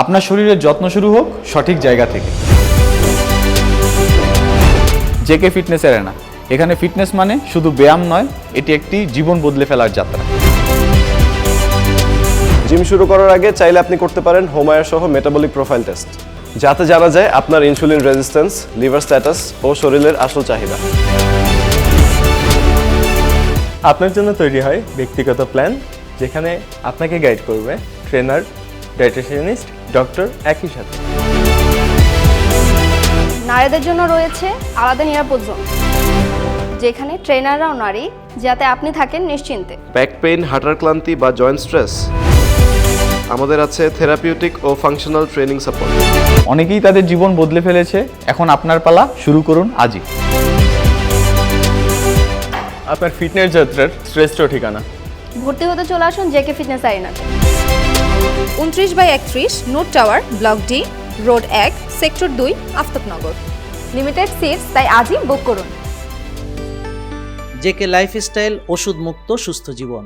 আপনার শরীরের যত্ন শুরু হোক সঠিক জায়গা থেকে। জেকে ফিটনেস এরেনা এখানে ফিটনেস মানে শুধু ব্যায়াম নয় এটি একটি জীবন বদলে ফেলার যাত্রা। জিম শুরু করার আগে চাইলে আপনি করতে পারেন হোমায়ার সহ মেটাবলিক প্রোফাইল টেস্ট যাতে জানা যায় আপনার ইনসুলিন রেজিস্ট্যান্স লিভার স্ট্যাটাস ও শরীরের আসল চাহিদা। আপনার জন্য তৈরি হয় ব্যক্তিগত প্ল্যান যেখানে আপনাকে গাইড করবে ট্রেনার ডায়েটিশিয়ানিস্ট ডক্টর একই সাথে। নারীদের জন্য রয়েছে আলাদা নিরাপদ জোন যেখানে ট্রেনাররাও নারী যাতে আপনি থাকেন নিশ্চিন্তে। ব্যাক পেইন হাঁটার ক্লান্তি বা জয়েন্ট স্ট্রেস আমাদের আছে থেরাপিউটিক ও ফাংশনাল ট্রেনিং সাপোর্ট অনেকেই তাদের জীবন বদলে ফেলেছে। এখন আপনার পালা শুরু করুন আজই। আপনার ফিটনেস যাত্রার শ্রেষ্ঠ ঠিকানা। ভর্তি হতে চলে আসুন জেকে ফিটনেস আরিনাতে উনত্রিশ বাই একত্রিশ note tower block D road এক সেক্টর দুই আফতাবনগর। লিমিটেড সিটস তাই আজই বুক করুন। জেকে লাইফস্টাইল ওষুধ মুক্ত সুস্থ জীবন।